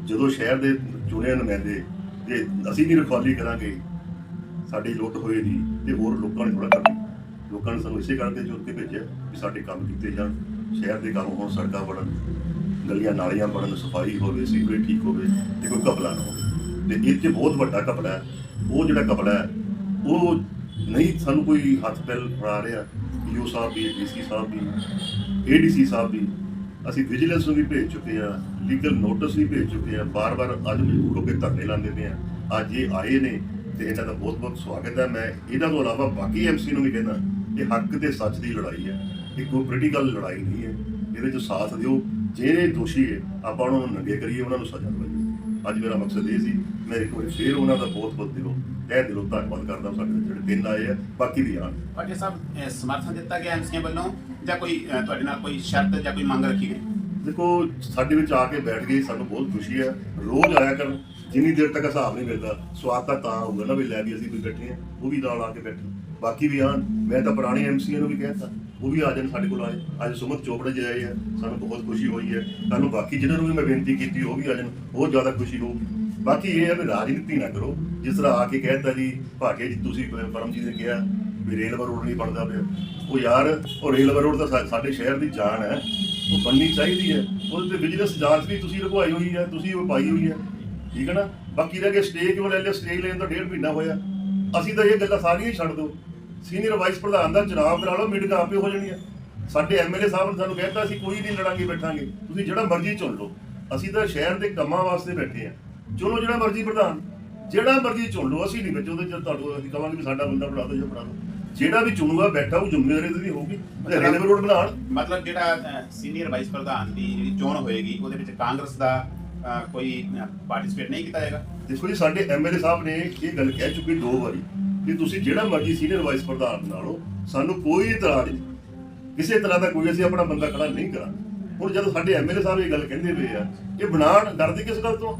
ਜਦੋਂ ਸ਼ਹਿਰ ਦੇ ਚੁਣੇ ਨੁਮਾਇੰਦੇ ਜੇ ਅਸੀਂ ਵੀ ਰਖਵਾਲੀ ਕਰਾਂਗੇ, ਸਾਡੀ ਲੁੱਟ ਹੋਏ ਹੋਏਗੀ ਤੇ ਹੋਰ ਲੋਕਾਂ ਨੇ ਥੋੜਾ ਕਰਨੀ। ਲੋਕਾਂ ਨੇ ਸਾਨੂੰ ਇਸੇ ਗੱਲ 'ਤੇ ਜੁੜ ਕੇ ਭੇਜਿਆ ਕਿ ਸਾਡੇ ਕੰਮ ਕੀਤੇ ਜਾਣ, ਸ਼ਹਿਰ ਦੇ ਕੰਮ ਹੋਣ, ਸੜਕਾਂ ਬਣਨ, ਗਲੀਆਂ ਨਾਲੀਆਂ ਬਣਨ, ਸਫ਼ਾਈ ਹੋਵੇ, ਸੀਵਰੇਜ ਠੀਕ ਹੋਵੇ ਤੇ ਕੋਈ ਕਪਲਾ ਨਾ ਹੋਵੇ। ਤੇ ਇਹ 'ਚ ਬਹੁਤ ਵੱਡਾ ਘਪਲਾ ਹੈ, ਉਹ ਜਿਹੜਾ ਘਪਲਾ ਹੈ, ਉਹ ਨਹੀਂ ਸਾਨੂੰ ਕੋਈ ਹੱਥ ਪੈਲ ਫੜਾ ਰਿਹਾ ਯੂ ਸਾਹਿਬ ਵੀ ਡੀਸੀ ਸਾਹਿਬ ਵੀ ਏਡੀਸੀ ਸਾਹਿਬ ਵੀ ਅਸੀਂ ਵਿਜੀਲੈਂਸ ਨੂੰ ਵੀ ਭੇਜ ਚੁੱਕੇ ਆ ਲੀਗਲ ਨੋਟਿਸ ਵੀ ਭੇਜ ਚੁੱਕੇ ਆ ਬਾਰ-ਬਾਰ ਅੱਜ ਮਜਬੂਰ ਹੋ ਕੇ ਧਰਨੇ ਲਾਉਂਦੇ ਪਏ ਆ ਅੱਜ ਇਹ ਆਏ ਨੇ ਤੇ ਇਹਨਾਂ ਦਾ ਬਹੁਤ-ਬਹੁਤ ਸਵਾਗਤ ਹੈ। ਮੈਂ ਇਹਨਾਂ ਤੋਂ ਇਲਾਵਾ ਬਾਕੀ ਐਮਸੀ ਨੂੰ ਵੀ ਕਹਿੰਦਾ ਇਹ ਹੱਕ ਤੇ ਸੱਚ ਦੀ ਲੜਾਈ ਹੈ। ਇਹ ਕੋਈ ਪੋਲੀਟੀਕਲ ਲੜਾਈ ਨਹੀਂ ਹੈ। ਇਹਦੇ 'ਚ ਸਾਥ ਦਿਓ। ਜਿਹੜੇ ਦੋਸ਼ੀ ਹੈ, ਆਪਾਂ ਉਹਨਾਂ ਨੂੰ ਨੰਗੇ ਕਰੀਏ, ਉਹਨਾਂ ਨੂੰ ਸਜ਼ਾ ਦਵਾਈਏ ਅੱਜ ਮੇਰਾ ਮਕਸਦ ਇਹ ਸੀ, ਮੈਂ ਇੱਕ ਵਾਰੀ ਫੇਰ ਉਹਨਾਂ ਦਾ ਬਹੁਤ-ਬਹੁਤ ਦਿਲੋਂ ਤਹਿ ਦਿਲੋਂ ਧੰਨਵਾਦ ਕਰਦਾ ਸਾਡੇ ਜਿਹੜੇ ਦਿਨ ਆਏ ਆ ਬਾਕੀ ਵੀ ਆਣ ਭਾਜੀ ਸਾਹਿਬ ਇਹ ਸਮਰਥਨ ਦਿੱਤਾ ਗਿਆ ਐਮਸੀਆਂ ਵੱਲੋਂ ਜਾਂ ਕੋਈ ਅਹ, ਤੁਹਾਡੇ ਨਾਲ ਕੋਈ ਸ਼ਰਤ ਜਾਂ ਕੋਈ ਮੰਗ ਰੱਖੀ ਗਈ? ਦੇਖੋ ਸਾਡੇ ਵਿੱਚ ਆ ਕੇ ਬੈਠ ਗਏ ਸਾਨੂੰ ਬਹੁਤ ਖੁਸ਼ੀ ਹੈ। ਰੋਜ਼ ਆਇਆ ਕਰਨ ਜਿੰਨੀ ਦੇਰ ਤੱਕ ਹਿਸਾਬ ਨਹੀਂ ਮਿਲਦਾ ਸਵਾਦ ਤਾਂ ਤਾਂ ਹੋਊਗਾ ਨਾ ਵੀ ਲੈ ਵੀ ਅਸੀਂ ਵੀ ਬੈਠੇ ਆ ਉਹ ਵੀ ਨਾਲ ਆ ਕੇ ਬੈਠੇ ਬਾਕੀ ਵੀ ਆ ਮੈਂ ਤਾਂ ਪੁਰਾਣੇ ਐਮਸੀਆਂ ਨੂੰ ਵੀ ਕਹਿਤਾ ਉਹ ਵੀ ਆ ਜਾਣ ਸਾਡੇ ਕੋਲ ਆਏ। ਅੱਜ ਸੁਮਤ ਚੋਪੜਾ ਜੀ ਆਏ ਆ ਸਾਨੂੰ ਬਹੁਤ ਖੁਸ਼ੀ ਹੋਈ ਹੈ। ਕੱਲ ਨੂੰ ਬਾਕੀ ਜਿਹਨਾਂ ਨੂੰ ਵੀ ਮੈਂ ਬੇਨਤੀ ਕੀਤੀ ਉਹ ਵੀ ਆ ਜਾਣ ਬਹੁਤ ਜ਼ਿਆਦਾ ਖੁਸ਼ੀ ਹੋਊਗੀ। ਬਾਕੀ ਇਹ ਹੈ ਵੀ ਰਾਜਨੀਤੀ ਨਾ ਕਰੋ। ਜਿਸ ਤਰ੍ਹਾਂ ਆ ਕੇ ਕਹਿਤਾ ਜੀ, ਭਾਗੇ ਜੀ ਤੁਸੀਂ ਪਰਮ ਜੀ ਨੇ ਕਿਹਾ ਵੀ ਰੇਲਵੇ ਰੋਡ ਨਹੀਂ ਬਣਦਾ ਪਿਆ। ਉਹ ਯਾਰ, ਉਹ ਰੇਲਵੇ ਰੋਡ ਤਾਂ ਸਾਡੇ ਸ਼ਹਿਰ ਦੀ ਜਾਨ ਹੈ। ਉਹ ਬਣਨੀ ਚਾਹੀਦੀ ਹੈ। ਉਹਦੇ ਤੇ ਬਿਜ਼ਨਸ ਜਾਂਚ ਵੀ ਤੁਸੀਂ ਲਗਵਾਈ ਹੋਈ ਹੈ, ਤੁਸੀਂ ਉਹ ਪਾਈ ਹੋਈ ਹੈ। ਠੀਕ ਹੈ ਨਾ? ਬਾਕੀ ਰਹਿ ਗਿਆ ਸਟੇਜ ਕਿਉਂ ਲੈ ਲਿਆ? ਸਟੇ ਲੈਣ ਦਾ ਡੇਢ ਮਹੀਨਾ ਹੋਇਆ। ਅਸੀਂ ਤਾਂ ਇਹ ਗੱਲਾਂ ਸਾਰੀਆਂ ਛੱਡ ਦੋ ਸੀਨੀਅਰ ਵਾਈਸ ਪ੍ਰਧਾਨ ਦਾ ਚੁਣਾਵ ਕਰਾ ਲਓ, ਮੀਟਿੰਗ ਆਪੇ ਹੋ ਜਾਣੀਆਂ। ਸਾਡੇ ਐਮਐਲਏ ਸਾਹਿਬ ਨੇ ਸਾਨੂੰ ਕਹਿਤਾ, ਅਸੀਂ ਕੋਈ ਨਹੀਂ ਲੜਾਂਗੇ, ਬੈਠਾਂਗੇ। ਤੁਸੀਂ ਜਿਹੜਾ ਮਰਜ਼ੀ ਚੁਣ ਲਓ। ਅਸੀਂ ਤਾਂ ਸ਼ਹਿਰ ਦੇ ਕੰਮਾਂ ਵਾਸਤੇ ਬੈਠੇ ਆ ਚੁਣੋ ਜਿਹੜਾ ਮਰਜ਼ੀ ਪ੍ਰਧਾਨ ਜਿਹੜਾ ਮਰਜ਼ੀ ਚੁਣ ਲਓ ਅਸੀਂ ਨਹੀਂ ਵਿੱਚ ਉਹਦੇ ਚ ਤੁਹਾਨੂੰ ਅਸੀਂ ਕਹਾਂਗੇ ਵੀ ਸਾਡਾ ਬੰਦਾ ਬਣਾ ਦਿਓ ਜਾਂ ਬਣਾ ਦਿਓ। ਜਿਹੜਾ ਵੀ ਚੁਣੂਗਾ ਬੈਠਾ ਉਹ ਜ਼ਿੰਮੇਵਾਰੀ ਦੀ ਹੋਊਗੀ। ਰੇਲਵੇ ਰੋਡ ਬਣਾਉਣ ਮਤਲਬ ਜਿਹੜਾ ਸੀਨੀਅਰ ਵਾਈਸ ਪ੍ਰਧਾਨ ਦੀ ਜਿਹੜੀ ਚੋਣ ਹੋਏਗੀ ਉਹਦੇ ਵਿੱਚ ਕਾਂਗਰਸ ਦਾ ਕੋਈ ਪਾਰਟਿਸਿਪੇਟ ਨਹੀਂ ਕੀਤਾ ਜਾਏਗਾ? ਦੇਖੋ ਜੀ ਸਾਡੇ ਐਮਐਲਏ ਸਾਹਿਬ ਨੇ ਇਹ ਗੱਲ ਕਹਿ ਚੁੱਕੀ ਦੋ ਵਾਰੀ ਕਿ ਤੁਸੀਂ ਜਿਹੜਾ ਮਰਜ਼ੀ ਸੀਨੀਅਰ ਵਾਈਸ ਪ੍ਰਧਾਨ ਲਓ ਸਾਨੂੰ ਕੋਈ ਇਤਰਾਜ਼ ਨਹੀਂ। ਕਿਸੇ ਤਰ੍ਹਾਂ ਦਾ ਕੋਈ ਅਸੀਂ ਆਪਣਾ ਬੰਦਾ ਖੜਾ ਨਹੀਂ ਕਰਾਂਗੇ। ਹੁਣ ਜਦੋਂ ਸਾਡੇ ਐਮਐਲਏ ਸਾਹਿਬ ਇਹ ਗੱਲ ਕਹਿੰਦੇ ਪਏ ਆ ਇਹ ਬਣਾਉਣ ਡਰਦੇ ਕਿਸ ਗੱਲ ਤੋਂ?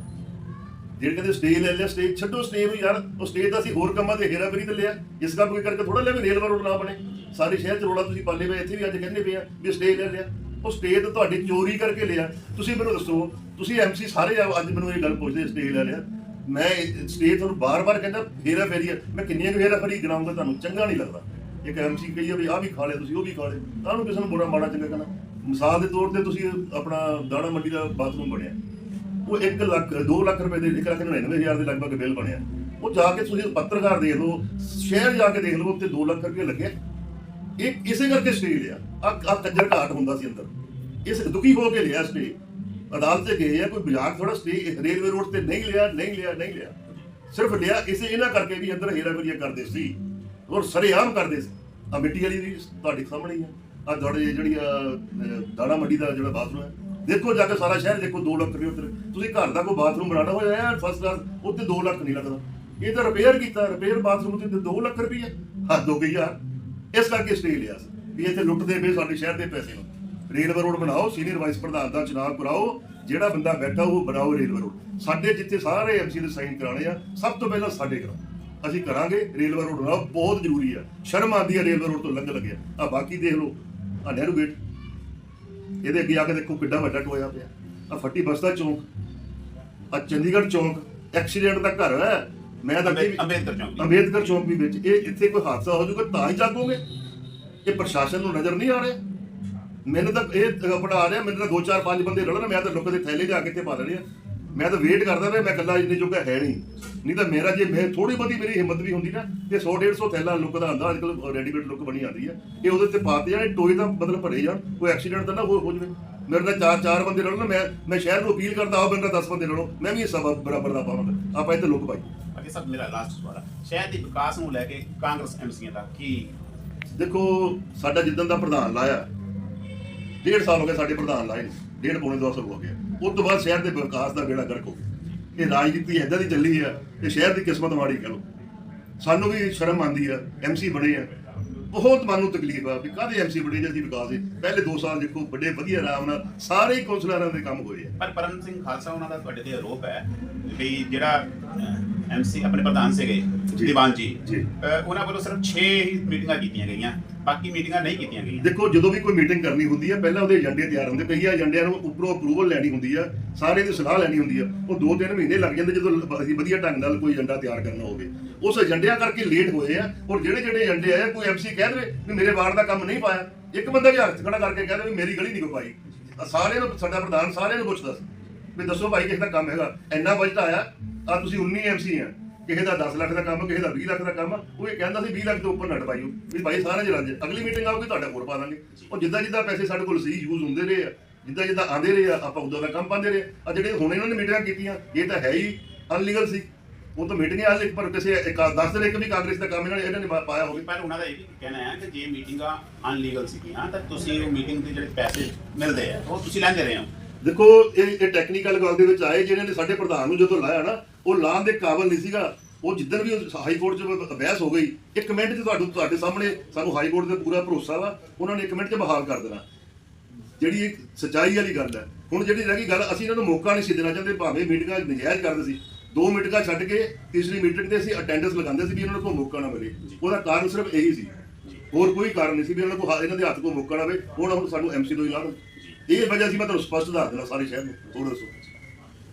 ਜਿਹੜੇ ਕਹਿੰਦੇ ਸਟੇ ਲੈ ਲਿਆ ਸਟੇ ਛੱਡੋ ਸਟੇ ਨੂੰ ਯਾਰ, ਉਹ ਸਟੇ ਤਾਂ ਅਸੀਂ ਹੋਰ ਕੰਮਾਂ ਤੇ ਹੇਰਾਫੇਰੀ ਤੇ ਲਿਆ। ਇਸ ਕੰਮ ਕੋਈ ਕਰਕੇ ਥੋੜਾ ਲਿਆ ਵੀ ਰੇਲਵੇ ਰੋਡ ਨਾ ਬਣੇ। ਸਾਰੇ ਸ਼ਹਿਰ ਚ ਰੋੜਾ ਤੁਸੀਂ ਪਾਲੇ ਪਏ, ਇੱਥੇ ਵੀ ਅੱਜ ਕਹਿੰਦੇ ਪਏ ਆ ਵੀ ਸਟੇ ਲੈ ਲਿਆ। ਉਹ ਸਟੇ ਤਾਂ ਤੁਹਾਡੀ ਚੋਰੀ ਕਰਕੇ ਲਿਆ। ਤੁਸੀਂ ਮੈਨੂੰ ਦੱਸੋ, ਤੁਸੀਂ ਐਮਸੀ ਸਾਰੇ ਅੱਜ ਮੈਨੂੰ ਇਹ ਗੱਲ ਪੁੱਛਦੇ ਸਟੇ ਲੈ ਲਿਆ। ਮੈਂ ਸਟੇ ਤੁਹਾਨੂੰ ਬਾਰ-ਬਾਰ ਕਹਿੰਦਾ, ਹੇਰਾ ਫੇਰੀ ਮੈਂ ਕਿੰਨੀਆਂ ਕੁ ਹੇਰਾ ਫੇਰੀ ਗਿਣਾਉਂਗਾ ਤੁਹਾਨੂੰ, ਚੰਗਾ ਨਹੀਂ ਲੱਗਦਾ। ਇੱਕ ਐਮਸੀ ਕਹੀਏ ਵੀ ਆਹ ਵੀ ਖਾ ਲਿਆ, ਤੁਸੀਂ ਉਹ ਵੀ ਖਾ ਲਿਆ। ਤੁਹਾਨੂੰ ਕਿਸੇ ਨੂੰ ਬੁਰਾ ਮਾੜਾ ਚੰਗਾ ਕਹਿਣਾ। ਮਿਸਾਲ ਦੇ ਤੌਰ ਤੇ ਤੁਸੀਂ ਆਪਣਾ ਦਾਣਾ ਮੰਡੀ ਦਾ ਬਾਥਰੂਮ ਬਣਿਆ। ਉਹ 1 ਲੱਖ 2 ਲੱਖ ਰੁਪਏ ਦੇ 1 ਲੱਖ 99 ਦੇ ਲਗਭਗ ਬਿੱਲ ਬਣਿਆ। ਉਹ ਜਾ ਕੇ ਤੁਸੀਂ ਪੱਤਰਕਾਰ ਦੇਖ ਲਓ ਸ਼ਹਿਰ ਜਾ ਕੇ ਦੇਖ ਲਓ ਉੱਤੇ 2 ਲੱਖ ਰੁਪਏ ਲੱਗਿਆ ਇਹ ਇਸੇ ਕਰਕੇ ਸਟੇ ਲਿਆ। ਆ ਕੱਜਰ ਘਾਟ ਹੁੰਦਾ ਸੀ ਅੰਦਰ। ਇਸ ਦੁਖੀ ਹੋ ਕੇ ਲਿਆ ਸਟੇ ਅਦਾਲਤ ਤੇ ਗਏ ਆ ਕੋਈ ਮਜ਼ਾਕ ਥੋੜਾ ਸਟੇ ਰੇਲਵੇ ਰੋਡ ਤੇ ਨਹੀਂ ਲਿਆ ਨਹੀਂ ਲਿਆ ਨਹੀਂ ਲਿਆ। ਸਿਰਫ ਲਿਆ ਇਸੇ ਇਹਨਾਂ ਕਰਕੇ ਵੀ ਅੰਦਰ ਹੇਰਾ ਫੇਰੀਆਂ ਕਰਦੇ ਸੀ। ਔਰ ਸਰੇਆਮ ਕਰਦੇ ਸੀ। ਆ ਮਿੱਟੀ ਵਾਲੀ ਦੀ ਤੁਹਾਡੇ ਸਾਹਮਣੇ ਹੀ ਆ। ਆ ਤੁਹਾਡੇ ਜਿਹੜੀ ਆ, ਦਾਣਾ ਮੰਡੀ ਦਾ ਜਿਹੜਾ ਬਾਥਰੂਮ ਹੈ। ਦੇਖੋ ਜਾ ਕੇ ਸਾਰਾ ਸ਼ਹਿਰ ਦੇਖੋ 2 ਲੱਖ ਰੁਪਏ ਉੱਧਰ। ਤੁਸੀਂ ਘਰ ਦਾ ਕੋਈ ਬਾਥਰੂਮ ਬਣਾਉਣਾ ਹੋਇਆ ਹੈ ਫਸਟ ਕਲਾਸ ਉੱਤੇ 2 ਲੱਖ ਨਹੀਂ ਲੱਗਦਾ। ਇਹ ਤਾਂ ਰਿਪੇਅਰ ਕੀਤਾ ਰਿਪੇਅਰ ਬਾਥਰੂਮ ਤੇ 2 ਲੱਖ ਰੁਪਏ ਹੱਦ ਹੋ ਗਈ ਯਾਰ। ਇਸ ਕਰਕੇ ਸਟੇ ਲਿਆ ਵੀ ਇੱਥੇ ਲੁੱਟਦੇ ਪਏ ਸਾਡੇ ਸ਼ਹਿਰ ਦੇ ਪੈਸੇ ਨੂੰ ਰੇਲਵੇ ਰੋਡ ਬਣਾਓ ਸੀਨੀਅਰ ਵਾਈਸ ਪ੍ਰਧਾਨ ਦਾ ਚੁਣਾਵ ਕਰਾਓ। ਜਿਹੜਾ ਬੰਦਾ ਬੈਠਾ ਉਹ ਬਣਾਓ ਰੇਲਵੇ ਰੋਡ ਸਾਡੇ ਜਿੱਥੇ ਸਾਰੇ ਐਮਸੀ ਦੇ ਸਾਈਨ ਕਰਾਣੇ ਆ, ਸਭ ਤੋਂ ਪਹਿਲਾਂ ਸਾਡੇ ਕਰਾਓ। ਅਸੀਂ ਕਰਾਂਗੇ ਰੇਲਵੇ ਰੋਡ ਬਣਾਓ, ਬਹੁਤ ਜ਼ਰੂਰੀ ਆ। ਸ਼ਰਮ ਆਉਂਦੀ ਆ ਰੇਲਵੇ ਰੋਡ ਤੋਂ ਲੰਘ ਲੱਗਿਆ ਆ ਬਾਕੀ ਦੇਖ ਲਓ। ਆ ਨਹਿਰੂ ਗੇਟ ਇਹਦੇ ਅੱਗੇ ਆ ਕੇ ਦੇਖੋ ਕਿੱਡਾ ਵੱਡਾ ਟੋਇਆ ਪਿਆ। ਆ ਫੱਟੀ ਬਸਤਾ ਚੌਂਕ ਆ ਚੰਡੀਗੜ੍ਹ ਚੌਂਕ ਐਕਸੀਡੈਂਟ ਦਾ ਘਰ ਹੈ। ਮੈਂ ਤਾਂ ਅੱਗੇ ਅੰਬੇਦਕਰ ਚੌਂਕ। ਅੰਬੇਦਕਰ ਚੌਂਕ ਵੀ ਵਿੱਚ। ਇਹ ਇੱਥੇ ਕੋਈ ਹਾਦਸਾ ਹੋ ਜਾਊਗਾ ਤਾਂ ਹੀ ਜਾਗੋਗੇ। ਇਹ ਪ੍ਰਸ਼ਾਸਨ ਨੂੰ ਨਜ਼ਰ ਨਹੀਂ ਆ ਰਿਹਾ। ਮੈਨੂੰ ਤਾਂ ਇਹ ਆਪਣਾ ਆ ਰਿਹਾ ਮੈਨੂੰ ਤਾਂ ਦੋ ਚਾਰ ਪੰਜ ਬੰਦੇ ਰਲਣ ਮੈਂ ਤਾਂ ਲੋਕਾਂ ਦੇ ਥੈਲੇ ਜਾ ਕੇ ਇੱਥੇ ਪਾ ਦੇਣੇ ਆ। ਮੈਂ ਤਾਂ ਵੇਟ ਕਰਦਾ ਪਿਆ ਮੈਂ ਇਕੱਲਾ ਇੰਨੇ ਜੋਗਾ ਹੈ ਨਹੀਂ। ਨਹੀਂ ਤਾਂ ਮੇਰਾ ਜੇ ਮੈਂ ਥੋੜੀ ਬਹੁਤੀ ਮੇਰੀ ਹਿੰਮਤ ਵੀ ਹੁੰਦੀ ਨਾ ਤੇ 100 150 ਥੈਲਾ ਲੋਕਾਂ ਦਾ ਆਂਦਾ ਅੱਜਕੱਲ ਰੈਡੀਮੇਡ ਲੁੱਕ ਬਣੀ ਆਉਂਦੀ ਆ। ਇਹ ਉਹਦੇ ਤੇ ਪਾਤੇ ਜਾਣ ਟੋਏ ਦਾ ਮਤਲਬ ਭਰੇ ਜਾਣ ਕੋਈ ਐਕਸੀਡੈਂਟ ਤਾਂ ਨਾ ਹੋ ਹੋ ਜਾਵੇ। ਮੇਰੇ ਨਾਲ ਚਾਰ ਚਾਰ ਬੰਦੇ ਰਲਣ ਮੈਂ ਮੈਂ ਸ਼ਹਿਰ ਨੂੰ ਅਪੀਲ ਕਰਦਾ ਆਓ ਮੇਰੇ ਨਾਲ 10 ਬੰਦੇ ਰਲੋ। ਮੈਂ ਵੀ ਇਹ ਸਬਬ ਬਰਾਬਰ ਦਾ ਪਾਵਾਂਗਾ। ਆਪਾਂ ਇੱਥੇ ਲੁੱਕ ਪਾਈ। ਅੱਗੇ ਸਭ ਮੇਰਾ ਲਾਸਟ ਸਵਾਲ ਹੈ ਸ਼ਹਿਰ ਦੇ ਵਿਕਾਸ ਨੂੰ ਲੈ ਕੇ ਕਾਂਗਰਸ ਐਮਸੀਆਂ ਦਾ ਕੀ ਦੇਖੋ ਸਾਡਾ ਜਿੱਦਣ ਦਾ ਪ੍ਰਧਾਨ ਲਾਇਆ ਡੇਢ ਸਾਲ ਹੋ ਗਏ ਸਾਡੇ ਪ੍ਰਧਾਨ ਲਾਏ ਨੂੰ, ਡੇਢ ਪੌਣੇ ਦੋ ਸਾਲ ਹੋ ਗਿਆ ਉਸ ਤੋਂ ਬਾਅਦ ਸ਼ਹਿਰ ਦੇ ਵਿਕਾਸ ਦਾ ਬੇੜਾ ਗਰਕ ਹੋ ਗਿਆ ਇਹ ਰਾਜਨੀਤੀ ਏਦਾਂ ਦੀ ਚੱਲੀ ਆ ਤੇ ਸ਼ਹਿਰ ਦੀ ਕਿਸਮਤ ਮਾੜੀ ਕਹ ਲੋ ਸਾਨੂੰ ਵੀ ਸ਼ਰਮ ਆਂਦੀ ਆ ਐਮਸੀ ਬਣੇ ਆ। ਬਹੁਤ ਮਨ ਨੂੰ ਤਕਲੀਫ ਆ ਵੀ ਕਾਹਦੇ ਐਮਸੀ ਬਣੇ ਜੇ ਅਸੀਂ ਵਿਕਾਸ ਦੇ। ਪਹਿਲੇ 2 ਸਾਲ ਦੇਖੋ ਵੱਡੇ ਵਧੀਆ ਆਰਾਮ ਨਾਲ ਸਾਰੇ ਹੀ ਕੌਂਸਲਰਾਂ ਦੇ ਕੰਮ ਹੋਏ ਆ। ਪਰ ਪਰਮ ਸਿੰਘ ਖਾਲਸਾ ਉਹਨਾਂ ਦਾ ਤੁਹਾਡੇ ਤੇ ਆਰੋਪ ਹੈ ਵੀ ਜਿਹੜਾ ਐਮਸੀ ਆਪਣੇ ਪ੍ਰਧਾਨ ਸੀਗੇ ਦੀਵਾਨ ਜੀ। ਜੀ। ਅਹ, ਉਹਨਾਂ ਵੱਲੋਂ ਸਿਰਫ 6 ਹੀ ਮੀਟਿੰਗਾਂ ਕੀਤੀਆਂ ਗਈਆਂ ਬਾਕੀ ਮੀਟਿੰਗਾਂ ਨਹੀਂ ਕੀਤੀਆਂ ਗਈਆਂ। ਦੇਖੋ ਜਦੋਂ ਵੀ ਕੋਈ ਮੀਟਿੰਗ ਕਰਨੀ ਹੁੰਦੀ ਹੈ ਪਹਿਲਾਂ ਉਹਦੇ ਏਜੰਡੇ ਤਿਆਰ ਹੁੰਦੇ ਕਈ ਏਜੰਡਿਆਂ ਨੂੰ ਉੱਪਰੋਂ ਅਪਰੂਵਲ ਲੈਣੀ ਹੁੰਦੀ ਆ ਸਾਰੇ ਦੀ ਸਲਾਹ ਲੈਣੀ ਹੁੰਦੀ ਆ ਉਹ 2-3 ਮਹੀਨੇ ਲੱਗ ਜਾਂਦੇ ਜਦੋਂ ਅਸੀਂ ਵਧੀਆ ਢੰਗ ਨਾਲ ਕੋਈ ਏਜੰਡਾ ਤਿਆਰ ਕਰਨਾ ਹੋਵੇ। ਉਸ ਏਜੰਡਿਆਂ ਕਰਕੇ ਲੇਟ ਹੋਏ ਆ ਔਰ ਜਿਹੜੇ ਜਿਹੜੇ ਏਜੰਡੇ ਆਏ ਕੋਈ ਐਮਸੀ ਕਹਿ ਦੇਵੇ ਵੀ ਮੇਰੇ ਵਾਰਡ ਦਾ ਕੰਮ ਨਹੀਂ ਪਾਇਆ ਇੱਕ ਬੰਦਾ ਵੀ ਹੱਥ ਖੜਾ ਕਰਕੇ ਕਹਿ ਦੇਵੇ ਮੇਰੀ ਗਲੀ ਨਹੀਂ ਕੋਈ ਪਾਈ। ਸਾਰਿਆਂ ਨੂੰ ਸਾਡਾ ਪ੍ਰਧਾਨ ਸਾਰਿਆਂ ਨੂੰ ਪੁੱਛਦਾ ਸੀ ਵੀ ਦੱਸੋ ਭਾਈ ਕਿਸੇ ਦਾ ਕੰਮ ਹੈਗਾ? ਇੰਨਾ ਬਜਟ ਆਇਆ ਆ ਤੁਸੀਂ 19 ਐਮਸੀ ਆ। ਕਿਸੇ ਦਾ 10 ਲੱਖ ਦਾ ਕੰਮ, ਕਿਸੇ ਦਾ 20 ਲੱਖ ਦਾ ਕੰਮ, ਉਹ ਇਹ ਕਹਿੰਦਾ ਸੀ 20 ਲੱਖ ਤੋਂ ਉੱਪਰ ਨੱਟ ਪਾਈਓ ਵੀ ਭਾਈ ਸਾਰੇ ਜਰਾ ਜੇ ਅਗਲੀ ਮੀਟਿੰਗ ਆਊਗੀ, ਤੁਹਾਡਾ ਹੋਰ ਪਾ ਦਾਂਗੇ। ਉਹ ਜਿੱਦਾਂ ਜਿੱਦਾਂ ਪੈਸੇ ਸਾਡੇ ਕੋਲ ਸਹੀ ਯੂਜ਼ ਹੁੰਦੇ ਰਹੇ ਆ, ਜਿੱਦਾਂ ਜਿੱਦਾਂ ਆਂਦੇ ਰਹੇ ਆ, ਆਪਾਂ ਉਦੋਂ ਦਾ ਕੰਮ ਪਾਉਂਦੇ ਰਹੇ। ਆ ਜਿਹੜੇ ਹੁਣ ਇਹਨਾਂ ਨੇ ਮੀਟਿੰਗਾਂ ਕੀਤੀਆਂ, ਇਹ ਤਾਂ ਹੈ ਹੀ ਅਨਲੀਗਲ ਸੀ। ਉਹ ਤਾਂ ਮੀਟਿੰਗਾਂ ਹਾਲੇ ਪਰ ਕਿਸੇ ਇੱਕ ਦਸ ਦਿਨ ਇੱਕ ਵੀ ਕਾਂਗਰਸ ਦਾ ਕੰਮ ਇਹਨਾਂ ਨੇ ਇਹਨਾਂ ਨੇ ਪਾਇਆ ਹੋਵੇ। ਪਰ ਉਹਨਾਂ ਦਾ ਇਹ ਵੀ ਕਹਿਣਾ ਹੈ ਕਿ ਜੇ ਮੀਟਿੰਗਾਂ ਅਨਲੀਗਲ ਸੀਗੀਆਂ, ਤਾਂ ਤੁਸੀਂ ਉਹ ਮੀਟਿੰਗ ਦੇ ਜਿਹੜੇ ਪੈਸੇ ਮਿਲਦੇ ਆ, ਉਹ ਤੁਸੀਂ ਲੈਂਦੇ ਰਹੇ ਹੋ। ਦੇਖੋ ਇਹ ਇਹ ਟੈਕਨੀਕਲ ਗੱਲ ਦੇ ਵਿੱਚ ਆਏ ਜਿਹਨਾਂ ਨੇ ਸਾਡੇ ਪ੍ਰਧਾਨ ਨੂੰ ਜਦੋਂ ਲਾਇਆ ਨਾ ਉਹ ਲਾਉਣ ਦੇ ਕਾਬਲ ਨਹੀਂ ਸੀਗਾ। ਉਹ ਜਿੱਦਣ ਵੀ ਹਾਈ ਕੋਰਟ 'ਚ ਬਹਿਸ ਹੋ ਗਈ ਇੱਕ ਮਿੰਟ 'ਚ ਤੁਹਾਨੂੰ ਤੁਹਾਡੇ ਸਾਹਮਣੇ ਸਾਨੂੰ ਹਾਈ ਕੋਰਟ ਤੇ ਪੂਰਾ ਭਰੋਸਾ ਵਾ ਉਹਨਾਂ ਨੇ ਇੱਕ ਮਿੰਟ 'ਚ ਬਹਾਲ ਕਰ ਦੇਣਾ। ਜਿਹੜੀ ਇੱਕ ਸਚਾਈ ਵਾਲੀ ਗੱਲ ਹੈ। ਹੁਣ ਜਿਹੜੀ ਰਹਿ ਗਈ ਗੱਲ ਅਸੀਂ ਇਹਨਾਂ ਨੂੰ ਮੌਕਾ ਨਹੀਂ ਸੀ ਦੇਣਾ ਚਾਹੁੰਦੇ ਭਾਵੇਂ ਮੀਟਿੰਗਾਂ ਨਜਾਇਜ਼ ਕਰਦੇ ਸੀ। ਦੋ ਮੀਟਿੰਗਾਂ ਛੱਡ ਕੇ ਤੀਸਰੀ ਮੀਟਿੰਗ ਤੇ ਅਸੀਂ ਅਟੈਂਡੈਂਸ ਲਗਾਉਂਦੇ ਸੀ ਵੀ ਇਹਨਾਂ ਨੂੰ ਕੋਈ ਮੌਕਾ ਨਾ ਮਿਲੇ। ਉਹਦਾ ਕਾਰਨ ਸਿਰਫ ਇਹੀ ਸੀ। ਹੋਰ ਕੋਈ ਕਾਰਨ ਨਹੀਂ ਸੀ ਵੀ ਇਹਨਾਂ ਹਾ- ਇਹਨਾਂ ਦੇ ਹੱਥ ਕੋਈ ਮੌਕਾ ਨਾ ਆਵੇ ਹੁਣ ਸਾਨੂੰ ਐਮਸੀ ਤੋਂ ਹੀ ਲਾਣ ਇਹ ਵਜ੍ਹਾ ਸੀ ਮੈਂ ਤੁਹਾਨੂੰ ਸਪਸ਼ਟ ਦੱਸ ਦੇਣਾ ਸਾਰੇ ਸ਼ਹਿਰ ਨੂੰ, ਹੋਰ ਦੱਸੋ।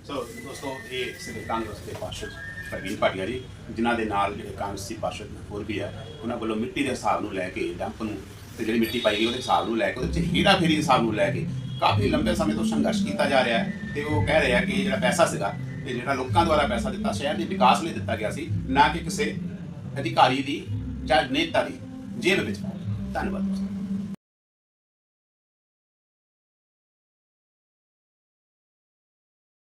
ਸੋ ਦੋਸਤੋ, ਇਹ ਸਿਰੇ ਕਾਂਗਰਸ ਦੇ ਪਾਰਸ਼ਦ ਪ੍ਰਵੀਨ ਭਾਟੀਆ ਜੀ, ਜਿਨ੍ਹਾਂ ਦੇ ਨਾਲ ਜਿਹੜੇ ਕਾਂਗਰਸੀ ਪਾਰਸ਼ਦ ਹੋਰ ਵੀ ਆ, ਉਹਨਾਂ ਵੱਲੋਂ ਮਿੱਟੀ ਦੇ ਹਿਸਾਬ ਨੂੰ ਲੈ ਕੇ ਡੰਪ ਨੂੰ ਤੇ ਜਿਹੜੀ ਮਿੱਟੀ ਪਾਈ ਗਈ ਉਹਦੇ ਹਿਸਾਬ ਨੂੰ ਲੈ ਕੇ, ਉਹਦੇ ਚ ਹੀਰਾ ਫੇਰੀ ਦੇ ਹਿਸਾਬ ਨੂੰ ਲੈ ਕੇ ਕਾਫੀ ਲੰਬੇ ਸਮੇਂ ਤੋਂ ਸੰਘਰਸ਼ ਕੀਤਾ ਜਾ ਰਿਹਾ ਹੈ ਤੇ ਉਹ ਕਹਿ ਰਿਹਾ ਕਿ ਜਿਹੜਾ ਪੈਸਾ ਸੀਗਾ, ਇਹ ਜਿਹੜਾ ਲੋਕਾਂ ਦੁਆਰਾ ਪੈਸਾ ਦਿੱਤਾ, ਸ਼ਹਿਰ ਦੇ ਵਿਕਾਸ ਲਈ ਦਿੱਤਾ ਗਿਆ ਸੀ, ਨਾ ਕਿ ਕਿਸੇ ਅਧਿਕਾਰੀ ਦੀ ਜਾਂ ਨੇਤਾ ਦੀ ਜੇਬ ਵਿੱਚ। ਪਾਇਆ ਧੰਨਵਾਦ।